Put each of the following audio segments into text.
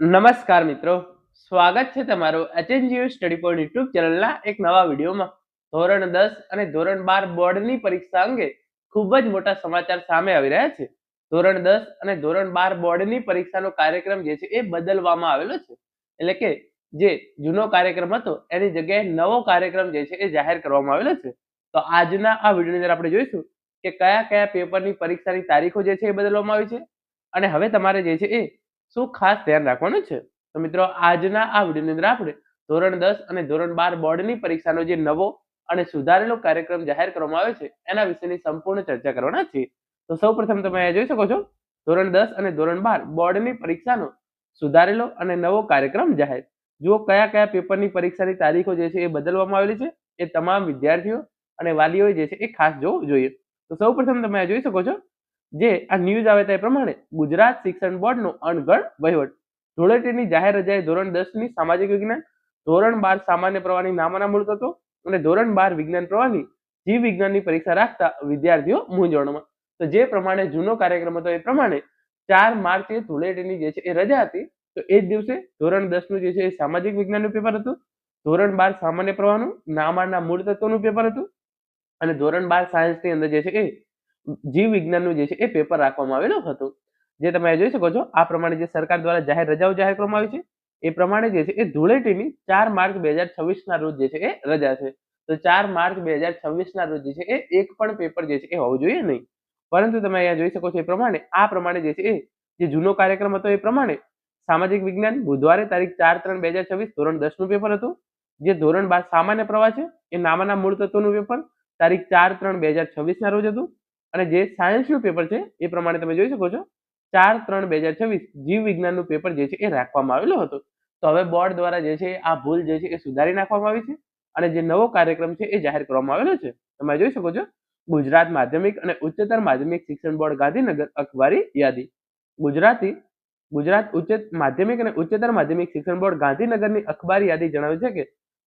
નમસ્કાર મિત્રો. સ્વાગત છે તમારું એચએનજીયુ સ્ટડી પોઈન્ટ યુટ્યુબ ચેનલના એક નવા વિડીયોમાં. ધોરણ દસ અને ધોરણ બાર બોર્ડની પરીક્ષા અંગે ખૂબ જ મોટા સમાચાર સામે આવી રહ્યા છે. ધોરણ દસ અને ધોરણ બાર બોર્ડની પરીક્ષાનો કાર્યક્રમ જે છે એ બદલવામાં આવેલો છે. એટલે કે જે જૂનો કાર્યક્રમ હતો એની જગ્યાએ નવો કાર્યક્રમ જે છે એ જાહેર કરવામાં આવેલો છે. તો આજના આ વિડીયોની અંદર આપણે જોઈશું કે કયા કયા પેપરની પરીક્ષાની તારીખો જે છે એ બદલવામાં આવી છે. અને હવે તમારે જે છે એ શું ખાસ ધ્યાન રાખવાનું છે? તો મિત્રો, આજના આ વિડીયોની અંદર આપણે ધોરણ દસ અને ધોરણ બાર બોર્ડની પરીક્ષાનો જે નવો અને સુધારેલો કાર્યક્રમ જાહેર કરવામાં આવ્યો છે, એના વિશેની સંપૂર્ણ ચર્ચા કરવાના છીએ. તો સૌ પ્રથમ તમે અહીંયા જોઈ શકો છો, ધોરણ દસ અને ધોરણ બાર બોર્ડની પરીક્ષાનો સુધારેલો અને નવો કાર્યક્રમ જાહેર. જુઓ કયા કયા પેપરની પરીક્ષાની તારીખો જે છે એ બદલવામાં આવેલી છે, એ તમામ વિદ્યાર્થીઓ અને વાલીઓએ જે છે એ ખાસ જોવું જોઈએ. તો સૌ પ્રથમ તમે જોઈ શકો છો જે આ ન્યૂઝ આવે તે પ્રમાણે ગુજરાત શિક્ષણ બોર્ડનો અણઘડ વહીવટ. ધૂળેટીની જાહેર રજાએ ધોરણ દસની સામાજિક વિજ્ઞાન, ધોરણ બાર સામાન્ય પ્રવાહની નામાના મૂળ તત્વો અને ધોરણ બાર વિજ્ઞાન પ્રવાહની જીવ વિજ્ઞાનની પરીક્ષા રાખતા વિદ્યાર્થીઓ મૂંઝવણમાં. તો જે પ્રમાણે જૂનો કાર્યક્રમ હતો એ પ્રમાણે ચાર માર્ચે ધૂળેટીની જે છે એ રજા હતી, તો એ જ દિવસે ધોરણ દસનું જે છે એ સામાજિક વિજ્ઞાનનું પેપર હતું, ધોરણ બાર સામાન્ય પ્રવાહનું નામાના મૂળ તત્વોનું પેપર હતું અને ધોરણ બાર સાયન્સની અંદર જે છે એ જીવ વિજ્ઞાનનું જે છે એ પેપર રાખવામાં આવેલું હતું. જે તમે જોઈ શકો છો, આ પ્રમાણે જે સરકાર દ્વારા જાહેર રજાઓ જાહેર કરવામાં આવી છે, એ પ્રમાણે જે છે એ ધૂળેટીની ચાર માર્ચ બે હજાર છવ્વીસના રોજ જે છે એ રજા છે. તો ચાર માર્ચ બે હજાર છવ્વીસના રોજ જે છે એ એક પણ પેપર જે છે એ હોવું જોઈએ નહીં. પરંતુ તમે અહીંયા જોઈ શકો છો એ પ્રમાણે, આ પ્રમાણે જે છે એ, જે જૂનો કાર્યક્રમ હતો એ પ્રમાણે સામાજિક વિજ્ઞાન બુધવારે તારીખ ચાર ત્રણ બે હજાર છવ્વીસ ધોરણ દસનું પેપર હતું. જે ધોરણ બાર સામાન્ય પ્રવાહ છે, એ નામાના મૂળ તત્વોનું પેપર તારીખ ચાર ત્રણ બે હજાર છવ્વીસ ના રોજ હતું. અને જે સાયન્સનું પેપર છે, એ પ્રમાણે તમે જોઈ શકો છો, ચાર ત્રણ બે હજાર છવ્વીસ જીવ વિજ્ઞાનનું પેપર જે છે, એ રાખવામાં આવેલો હતો. તો હવે બોર્ડ દ્વારા જે છે, આ ભૂલ જે છે, એ સુધારી નાખવામાં આવી છે અને જે નવો કાર્યક્રમ છે, એ જાહેર કરવામાં આવેલો છે. તમે જોઈ શકો છો, ગુજરાત માધ્યમિક અને ઉચ્ચતર માધ્યમિક શિક્ષણ બોર્ડ ગાંધીનગર અખબારી યાદી. ગુજરાતી, ગુજરાત ઉચ્ચ માધ્યમિક અને ઉચ્ચતર માધ્યમિક શિક્ષણ બોર્ડ ગાંધીનગરની અખબારી યાદી જણાવે છે કે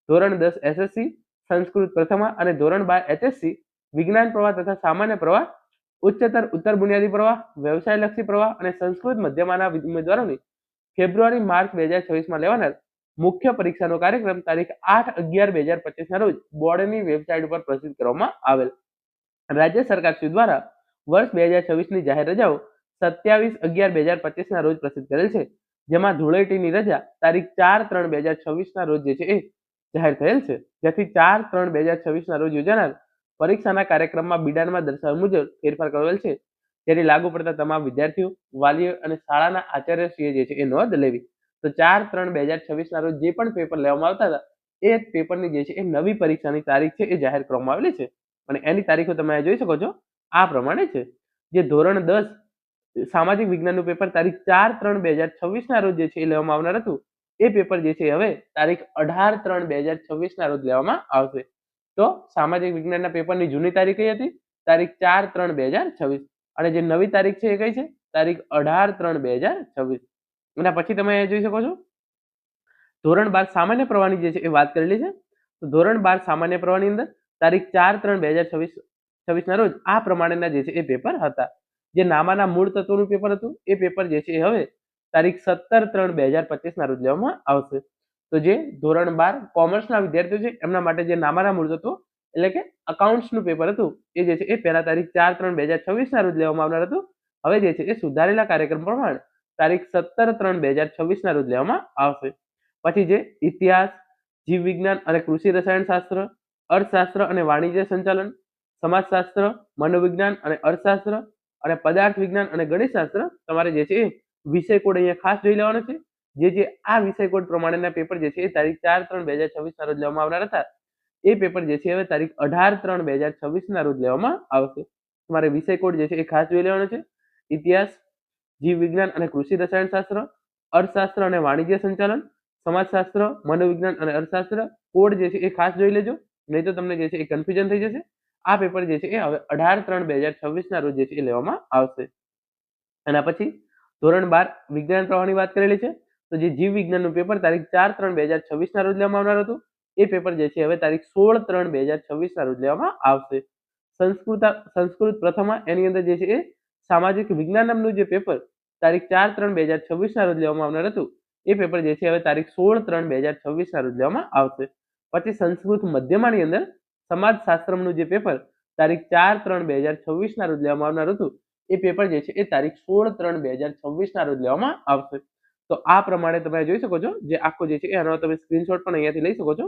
ધોરણ દસ એસએસસી, સંસ્કૃત પ્રથમા અને ધોરણ બાર એચએસસી વિજ્ઞાન પ્રવાહ તથા સામાન્ય પ્રવાહ, ઉચ્ચતર, ઉત્તર બુનિયાદી પ્રવાહ, વ્યવસાયલક્ષી પ્રવાહ અને સંસ્કૃત મધ્યમાના ઉમેદવારોની ફેબ્રુઆરી માર્ચ બે હજાર છવ્વીસમાં લેવાનાર મુખ્ય પરીક્ષાનો કાર્યક્રમ તારીખ આઠ અગિયાર બે હજાર પચીસના રોજ બોર્ડની વેબસાઇટ ઉપર પ્રસિદ્ધ કરવામાં આવેલ. રાજ્ય સરકાર શ્રી દ્વારા વર્ષ બે હજાર છવ્વીસની જાહેર રજાઓ સત્યાવીસ અગિયાર બે હજાર પચીસના રોજ પ્રસિદ્ધ કરેલ છે, જેમાં ધૂળેટીની રજા તારીખ ચાર ત્રણ બે હજાર છવ્વીસના રોજ જે છે એ જાહેર થયેલ છે. જેથી ચાર ત્રણ બે હજાર છવ્વીસના રોજ યોજાનાર પરીક્ષાના કાર્યક્રમમાં બિડાનમાં દર્શાવ્યા મુજબ ફેરફાર કરેલ છે. જેની લાગુ પડતા તમામ વિદ્યાર્થીઓ, વાલીઓ અને શાળાના આચાર્યશ્રીએ જે છે એ નોંધ લેવી. તો ચાર ત્રણ બે હજાર છવ્વીસના રોજ જે પણ પેપર લેવામાં આવતા હતા, એ પેપરની જે છે એ નવી પરીક્ષાની તારીખ છે એ જાહેર કરવામાં આવેલી છે. અને એની તારીખો તમે જોઈ શકો છો. આ પ્રમાણે છે. જે ધોરણ દસ, સામાજિક વિજ્ઞાનનું પેપર તારીખ ચાર ત્રણ બે હજાર છવ્વીસના રોજ જે છે એ લેવામાં આવનાર હતું. એ પેપર જે છે હવે તારીખ અઢાર ત્રણ બે હજાર છવ્વીસના રોજ લેવામાં આવશે. તો સામાજિક વિજ્ઞાનના પેપરની જૂની તારીખ કઈ હતી? તારીખ ચાર ત્રણ બે અને જે નવી તારીખ છે એ કઈ છે? તારીખ અઢાર ત્રણ બે હજાર એના પછી તમે જોઈ શકો છો. ધોરણ બાર સામાન્ય પ્રવાહની જે છે એ વાત કરેલી છે. તો ધોરણ બાર સામાન્ય પ્રવાહની અંદર તારીખ ચાર ત્રણ બે હજાર છવ્વીસ, છવ્વીસના રોજ આ પ્રમાણેના જે છે એ પેપર હતા. જે નામાના મૂળ તત્વોનું પેપર હતું, એ પેપર જે છે એ હવે તારીખ સત્તર ત્રણ બે હજાર પચીસના રોજ લેવામાં આવશે. તો જે ધોરણ બાર કોમર્સના વિદ્યાર્થીઓ છે, એમના માટે જે નામાના મૂળ હતું, એટલે કે અકાઉન્ટ્સનું પેપર હતું, એ જે છે એ પહેલા તારીખ ચાર ત્રણ બે હજાર છવ્વીસના રોજ લેવામાં આવનાર હતું. હવે જે છે એ સુધારેલા કાર્યક્રમ પ્રમાણે તારીખ સત્તર ત્રણ બે હજાર છવ્વીસના રોજ લેવામાં આવશે. પછી જે ઇતિહાસ, જીવ વિજ્ઞાન અને કૃષિ રસાયણશાસ્ત્ર અર્થશાસ્ત્ર અને વાણિજ્ય સંચાલન, સમાજશાસ્ત્ર, મનોવિજ્ઞાન અને અર્થશાસ્ત્ર અને પદાર્થ વિજ્ઞાન અને ગણિતશાસ્ત્ર તમારે જે છે એ વિષય કોડ અહીંયા ખાસ જોઈ લેવાનો છે. જે જે આ વિષય કોડ પ્રમાણેના પેપર જે છે એ તારીખ ચાર ત્રણ બે હજાર છવ્વીસના રોજ લેવામાં આવનાર હતા. એ પેપર જે છે હવે તારીખ અઢાર ત્રણ બે હજાર છવ્વીસના રોજ લેવામાં આવશે. તમારે વિષય કોડ જે છે એ ખાસ જોઈ લેવાનો છે. ઇતિહાસ, જીવ વિજ્ઞાન અને કૃષિ રસાયણશાસ્ત્ર અર્થશાસ્ત્ર અને વાણિજ્ય સંચાલન, સમાજશાસ્ત્ર, મનોવિજ્ઞાન અને અર્થશાસ્ત્ર કોડ જે છે એ ખાસ જોઈ લેજો. નહીં તો તમને જે છે એ કન્ફ્યુઝન થઈ જશે. આ પેપર જે છે એ હવે અઢાર ત્રણ બે હજાર છવ્વીસના રોજ જે છે એ લેવામાં આવશે. એના પછી ધોરણ બાર વિજ્ઞાન પ્રવાહની વાત કરેલી છે. તો જે જીવ વિજ્ઞાનનું પેપર તારીખ ચાર ત્રણ બે હજાર છવ્વીસના રોજ લેવામાં આવનાર હતું, એ પેપર જે છે હવે તારીખ સોળ ત્રણ બે હજાર છવ્વીસના રોજ લેવામાં આવશે. સંસ્કૃત સંસ્કૃત પ્રથમા એની અંદર જે છે એ સામાજિક વિજ્ઞાન નામનું જે પેપર તારીખ ચાર ત્રણ બે હજાર છવ્વીસના રોજ લેવામાં આવનાર હતું, એ પેપર જે છે હવે તારીખ સોળ ત્રણ બે હજાર છવ્વીસના રોજ લેવામાં આવશે. પછી સંસ્કૃત મધ્યમાની અંદર સમાજશાસ્ત્રનું જે પેપર તારીખ ચાર ત્રણ બે હજાર છવ્વીસના રોજ લેવામાં આવનાર હતું, એ પેપર જે છે એ તારીખ સોળ ત્રણ બે હજાર છવ્વીસના રોજ લેવામાં આવશે. તો આ પ્રમાણે તમે જોઈ શકો છો જે આખો જે છે એનો તમે સ્ક્રીનશોટ પણ અહીંયાથી લઈ શકો છો.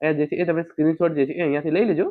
અહીંયા જે છે એ તમે સ્ક્રીનશોટ જે છે એ અહીંયાથી લઈ લેજો.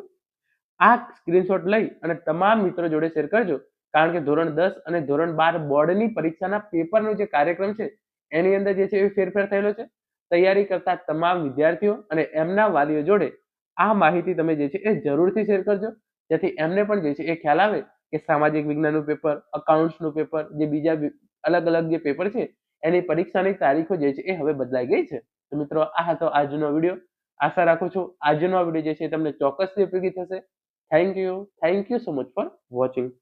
આ સ્ક્રીનશોટ લઈ અને તમામ મિત્રો જોડે શેર કરજો. કારણ કે ધોરણ દસ અને ધોરણ બાર બોર્ડની પરીક્ષાના પેપરનો જે કાર્યક્રમ છે, એની અંદર જે છે એ ફેરફાર થયેલો છે. તૈયારી કરતા તમામ વિદ્યાર્થીઓ અને એમના વાલીઓ જોડે આ માહિતી તમે જે છે એ જરૂરથી શેર કરજો. જેથી એમને પણ જે છે એ ખ્યાલ આવે કે સામાજિક વિજ્ઞાનનું પેપર અકાઉન્ટ્સનું પેપર, જે બીજા અલગ અલગ જે પેપર છે એની પરીક્ષાની તારીખો જે છે એ હવે બદલાઈ ગઈ છે. તો મિત્રો, આ હતો આજનો વીડિયો. આશા રાખું છું આજનો વીડિયો જે છે તમને ચોક્કસથી ઉપયોગી થશે. Thank you thank you so much for watching